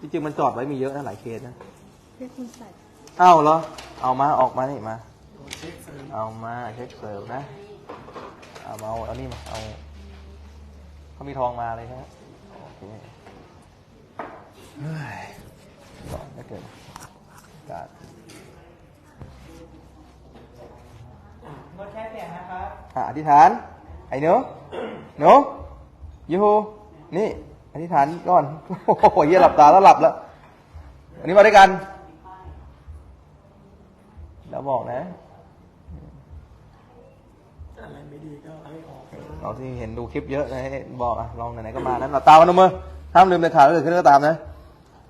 จริงๆมันจอดไว้มีเยอะนะหลายเคสนะเรียกคุณใส่เอ้าเหรอ เอามาออกมานี่มา เอามาเช็คเสิร์ฟนะ เอามาเอาเอานี่มาเอาเขามีทองมาเลยใช่ไหมโอเคเฮ้ยร้อนไม่เกินอากาศงดแค่เสียงนะครับ อะอธิษฐาน ไอ้หนูหนูยูฮูนี่อ ธิษฐานก่อน โอ้โหเฮียหลับตาแล้วหลับแล้ว อันนี้มาด้วยกันแล้วบอกนะอะไรไม่ดีก็ให้ออกเราที่เห็นดูคลิปเยอะนะให้บอกอะลองไหนๆก็มานั้นหลับตาวันนมือห้ามลืมเลยขาดเกิดขึ้นก็ตามนะ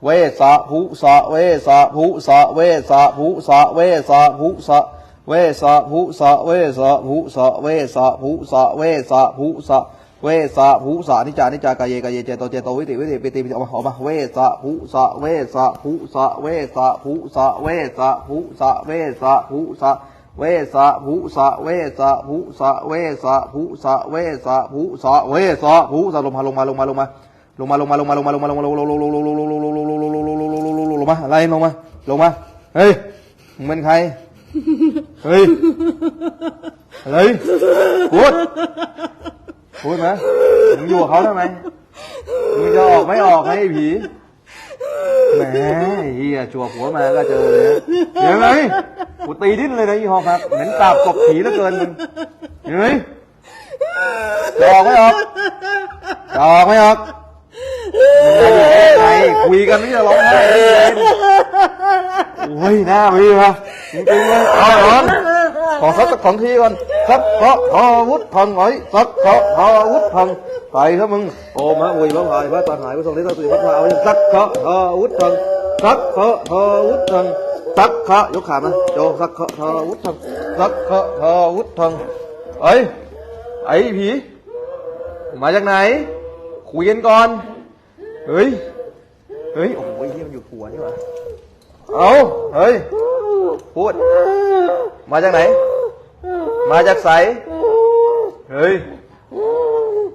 เวสะภุสะเวสะภุสะเวสะภุสะเวสะภุสะเวสะภุสะเวสะภุสะเวสะภุสะเวสะภุสะ เวสะภุสะนิจานิจากายเยกายเยเจโตเจโตวิติวิติปิติปิติออกมาออกมาเวสะภุสะเวสะภุสะเวสะภุสะเวสะภุสะเวสะภุสะเวสะภุสะเวสะภุสะเวสะภุสะเวสะภุสะเวสะภุสะลงมาลงมาลงมาลงมาลงมาลงมาลงมาลงมาลงมาลงมาลงมาลงมาลงมาลงมาลงมาลงมาลงมาลงมาอะไรลงมาลงมาเฮ้ยมึงเป็นใครเฮ้ยอะไรพูด พูดไหมมึงอยู่กับเขาทำไมมึงจะออกไม่ออกให้ผีแหมเฮียจัวหัวมาก็เจอเลยเห็นไหมกูตีดิ้นเลยนะยี่ห้อครับเหม็นตาบกบผีเหลือเกินมึงเห็นไหมจะออกไม่ออกจะออกไม่ออกมึงจะอยู่ยังไงคุยกันไม่จะร้องไห้เลยโอ้ยหน้าพี่วะจริงๆเลยเอาหรอนขอสักสักสองทีก่อน สักเคาะพอวุฒพังหน่อยสักเคาะพอวุฒพังไปครับมึงโอ้มาอุ้ยพระพายพระตอนหายพระทรงนี้พระสุริพระพายเอาสักเคาะพอวุฒพังสักเคาะพอวุฒพังสักเคาะยกขามาโจสักเคาะพอวุฒพังสักเคาะพอวุฒพังเอ้ยไอ้ผีมาจากไหนคุยกันก่อนเฮ้ยเฮ้ยโอ้โหเฮียมันอยู่หัวนี่หว่าเอาเฮ้ยพูดมาจากไหน มาจากใสเฮ้ย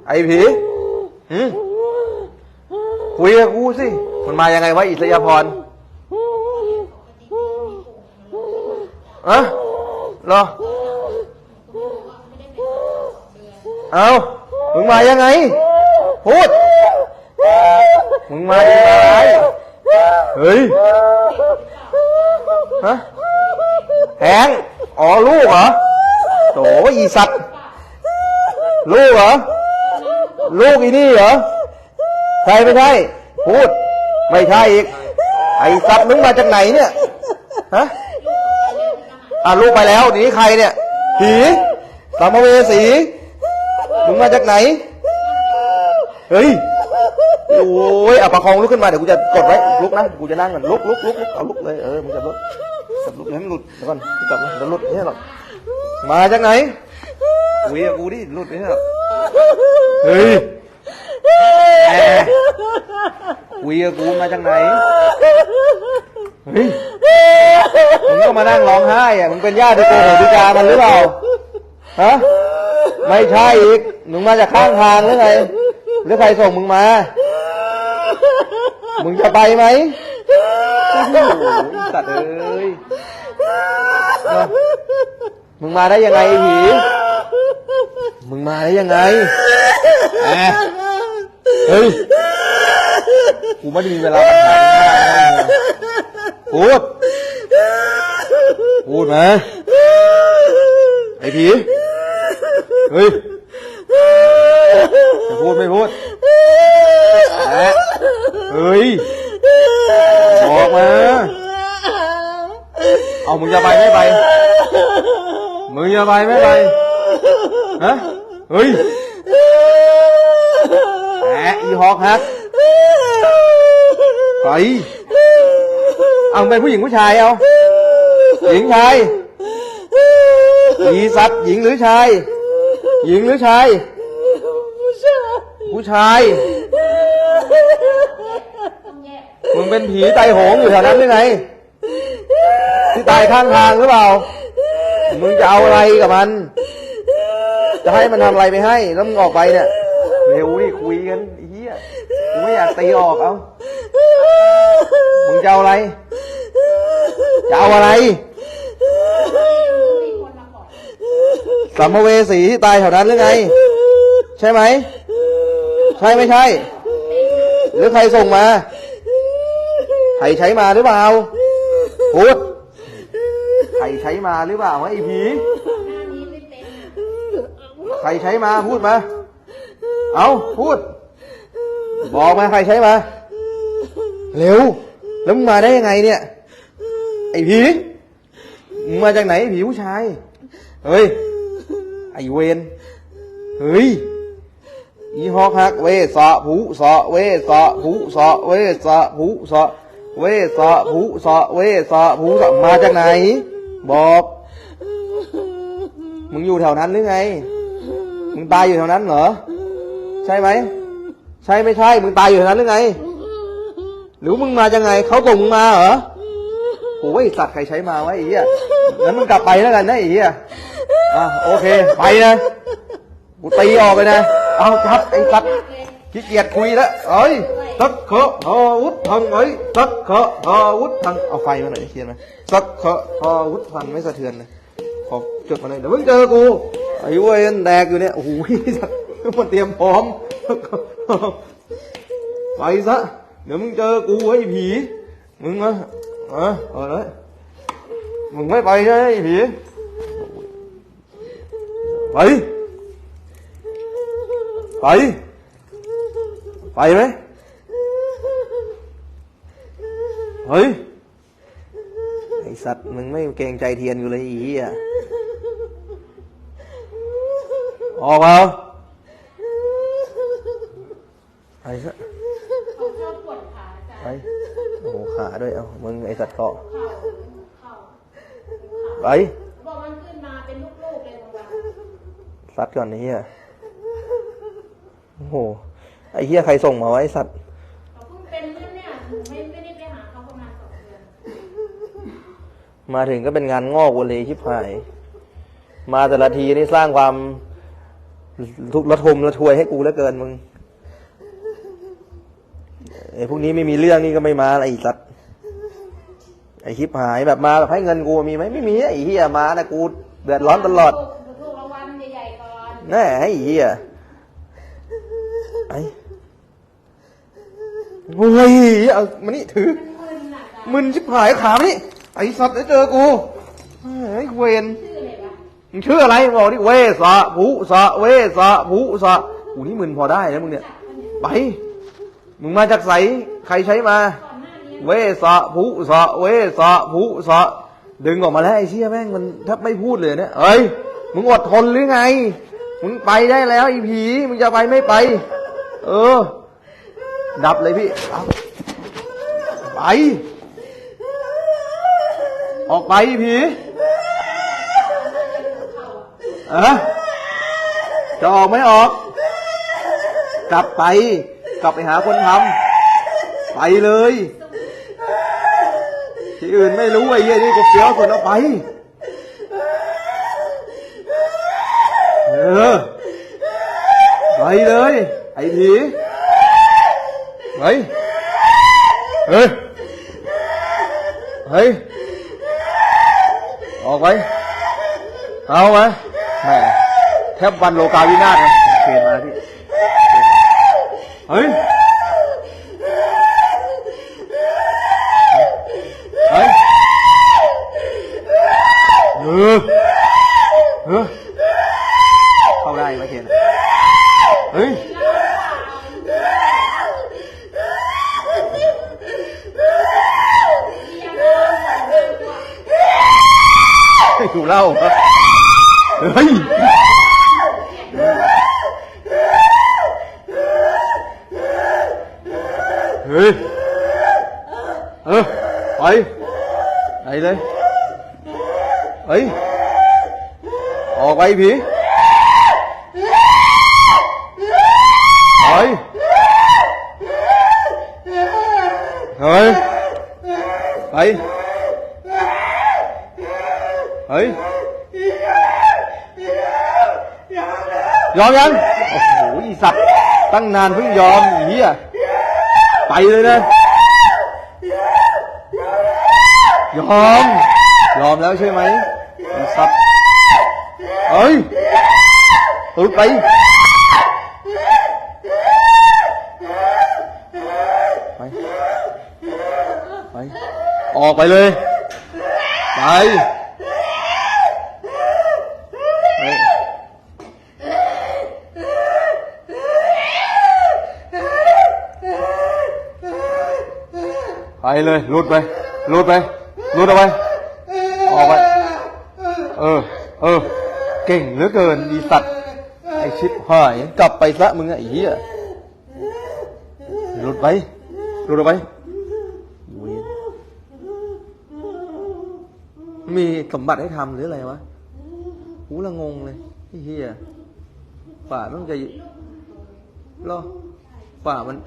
ไอ้ผีหืมคุยกับกูสิ มันมายังไงวะอิสยาพรอะเหรอ เอามึงมายังไง พูด มึงมายังไงเฮ้ย ฮะแหงอ๋อลูกเหรอ โถอีสัตว์ ลูกเหรอ ลูกอีนี่เหรอ ใช่ไม่ใช่ พูด ไม่ใช่อีก ไอสัตว์มึงมาจากไหนเนี่ย ฮะ อะลูกไปแล้วหนีใครเนี่ยผีสัมเวสี มึงมาจากไหน เฮ้ยโอ้ยเอาประคองลุกขึ้นมาเดี๋ยวกูจะกดไว้ลุกนะกูจะนั่งก่อนลุกลุกลุกลุกเอาลุกเลยเออมึงจับลุกจับลุกอย่าให้มันหลุดเดี๋ยวก่อนจับไว้เดี๋ยวหลุดไม่ใช่หรอก มาจากไหนคุยกับกูดิหลุดไม่ใช่หรอกเฮ้ยแหมคุยกับกูมาจากไหนเฮ้ยมึงก็มานั่งร้องไห้อะมึงเป็นญาติโกโหติกามันหรือเปล่าฮะไม่ใช่อีกมึงมาจากข้างทางหรือไงหรือใครส่งมึงมา มึงจะไปไหมโอ้โหสัตว์เอ้ยเอ้า มึงมาได้ยังไงไอ้ผี มึงมาได้ยังไงแหมเฮ้ย กูไม่ได้มีเวลามาถามึงนพูด พูดมาไอ้ผี เฮ้ยจะพูดไม่พูดแหมเฮ้ย บอกมา เอามึงจะไปไม่ไป มึงจะไปไม่ไปฮะเฮ้ยแหมอีฮอกฮักไปเอาเป็นผู้หญิงผู้ชายเอาหญิงชายอีสัตว์หญิงหรือชาย หญิงหรือชาย ผู้ชายผู้ชายมึงเป็นผีไตโหงอยู่แถวนั้นหรือไงที่ตายข้างทางหรือเปล่า มึงจะเอาอะไรกับมัน จะให้มันทำอะไรไปให้ แล้วมึงออกไปเนี่ย เร็วดิคุยกันไอ้เฮียกูไม่อยากตีออกเอามึงจะเอาอะไร จะเอาอะไร สัมภเวสีที่ตายแถวนั้นหรือไง ใช่ไหม ใช่ไม่ใช่ หรือใครส่งมา ใครใช้มาหรือเปล่าพูด ใครใช้มาหรือเปล่าวะไอ้ผีใครใช้มาพูดมา เอาพูด บอกมาใครใช้มา เร็ว แล้วมึงมาได้ยังไงเนี่ย ไอ้ผีมึงมาจากไหนผีผู้ชาย เฮ้ย ไอเวนเฮ้ยอีฮอกฮักเวสะผูสะเวสะผูสะเวสะผูสะเวสะผูสะเวสะผูสะมาจากไหน บอก มึงอยู่แถวนั้นหรือไง มึงตายอยู่แถวนั้นเหรอ ใช่ไหม ใช่ไม่ใช่ มึงตายอยู่แถวนั้นหรือไง หรือมึงมาจากไง เขาส่งมึงมาเหรอโอ้ยสัตว์ใครใช้มาวะไอ้เหี้ยงั้นมึงกลับไปแล้วกันนะไอ้เหี้ยอะโอเค ไปนะกูตีออกไปนะ เอาครับไอ้สัตว์ ขี้เกียจคุยแล้วเอ้ยสักเคาะทอวุฒังเอ้ยสักเคาะทอวุฒังเอาไฟมาหน่อยเขียนไหมสักเคาะทอวุฒังไม่สะเทือนเลยขอจดมาเลยเดี๋ยวมึงเจอกูไอ้เว้ยแดกอยู่เนี่ยโอ้โหมันเตรียมพร้อมไปซะเดี๋ยวมึงเจอกูไอ้ผีมึงมาเออเออเลยมึงไม่ไปใช่ไหมผีไปไป ไปไหมเฮ้ย ไอสัตว์มึงไม่เกรงใจเทียนอยู่เลยไอีอะออกมาไปซะไปโอ้โหขาด้วยเอามึงไอสัตว์เกาะไปบอกมันขึ้นมาเป็นลูกๆเลยบางวันซัดก่อนไอ้เหี้ยโอ้โห ไอ้เหี้ยใครส่งมาไวะไอ้สัตว์เขาเพิ่งเป็นเมื่อเนี่ยหนูไม่ไม่ได้ไปหาเขาประมาณสองเดือนมาถึงก็เป็นงานงอกวนเลยชิบหาย มาแต่ละทีนี่สร้างความทุกข์ระทมระทวยให้กูเหลือเกินมึงไอ้พวกนี้ไม่มีเรื่องนี่ก็ไม่มาอะไรอีกสัตว์ไอ้ชิบหายแบบมาแบบให้เงินกูมีไหมไม่มีไอ้เหี้ยมานะกูเดือดร้อนตลอด ถูกถูกรางวัลใหญ่ๆก่อน แน่ไอ้เหี้ยไอ้ โอ้ยเอามานี่ถือมึนหนักอะมึนชิบหายขามานี่ ไอ้สัตว์ได้เจอกูไอ้เวนชื่ออะไรวะมึงชื่ออะไรบอกดิเวสะผูสะเวสะผูสะกูนี่มึนพอได้นะมึงเนี่ยไป มึงมาจากไสใครใช้มาก่อนหน้านี้เวสะผูสะเวสะผูสะดึงออกมาแล้วไอ้เชี่ยแม่งมันแทบไม่พูดเลยเนี่ยเอ้ยมึงอดทนหรือไง มึงไปได้แล้วไอ้ผี มึงจะไปไม่ไป เออ ดับเลยพี่เอาไป ออกไปผีเอะจะออกไม่ออก กลับไป กลับไปหาคนทำไปเลย ที่อื่นไม่รู้ไอ้เหี้ยนี่กูเฟี้ยวสุดเอาไป เออ ไปเลย ไอ้ผี ไปเฮ้ย เฮ้ย ออกไป เอามแหมแทบวันโลกาวินาศนะเปลี่ยนมาพี่เฮ้ย เฮ้ยเออเออเข้าได้ไหมเคนเฮ้ย ให้กู เล่าเฮ้ยเฮ้ยเออไปไหนเลยเฮ้ยออกไปผีเฮ้ยเฮ้ยไป เฮ้ยยอมยัง โอ้โหอีสัตว์ตั้งนานเพิ่งยอมอีเหี้ยไปเลยนะ ยอม ยอมแล้วใช่ไหมไอ้สัตว์เอ้ยหลุดไป ไป ไป ออกไปเลย ไปไป ไปเลยหลุดไปหลุดไปหลุดออกไปออกไปเออ เออ เก่งเหลือเกินดีสัตว์ไอชิบหายกลับไปซะมึงไอ้เหี้ยหลุดไปหลุดออกไปเวรมีสมบัติให้ทำหรืออะไรวะกูละงงเลยไอ้เหี้ยป่ามันจะรอป่ามัน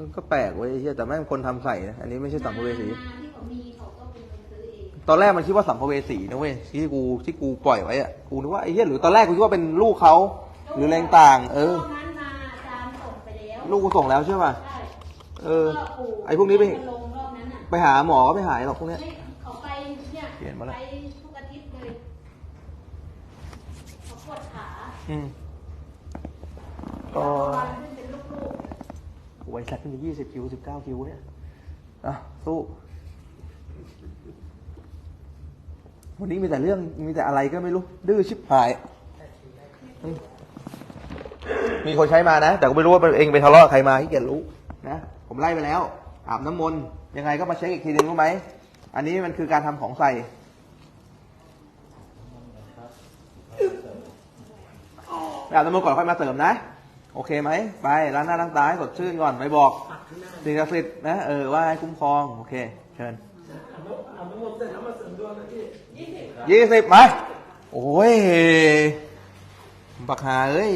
ม่นะมันก็แปลกเว้ยไอ้เหี้ยแต่แม่งคนทำใส่นะอันนี้ไม่ใช่สัมภเวสีนาที่เขามีเขาก็เป็นคนซื้อเอง ตอนแรกมันคิดว่าสัมภเวสีนะเว้ยที่กูที่กูปล่อยไว้อะกูนึกว่าไอ้เหี้ยหรือตอนแรกกูคิดว่าเป็นลูกเขาหรืออะไรต่างๆเออตอนนั้นมาอาจารย์ส่งไปแล้วลูกกูส่งแล้วใช่ป่ะ ใช่เออก็ปู่ไอ้พวกนี้ไปลงรอบนั้นน่ะไปหาหมอก็ไม่หายหรอกพวกเนี้ย ไม่เขาไปเนี่ยเปลี่ยนมาแล้ว ไปทุกอาทิตย์เลยเขาปวดขาอืมก็ก็วัน ขึ้นเป็นลูกโอ้ยสัตว์เพิ่งจะยี่สิบคิวสิบเก้าคิวเนี่ยอะสู้ วันนี้มีแต่เรื่องมีแต่อะไรก็ไม่รู้ ดื้อชิบหาย มีคนใช้มานะ แต่ก็ไม่รู้ว่าเองไปทะเลาะใครมาที่เกียจรู้นะผมไล่ไปแล้วอาบน้ำมนต์ยังไงก็มาเช็คอีกทีนึงรู้ไหม อันนี้มันคือการทำของใส่อาบน้ำมนต์ก่อนค่อยมาเสริมนะ โอเคไหมไปล้างหน้าล้างตาให้สดชื่นก่อนไปบอกสิ่งศักดิ์สิทธิ์นะเออว่าให้คุ้มครองโอเคเชิญยี่สิบยี่สิบมโอ้ยบักหาเอ้ย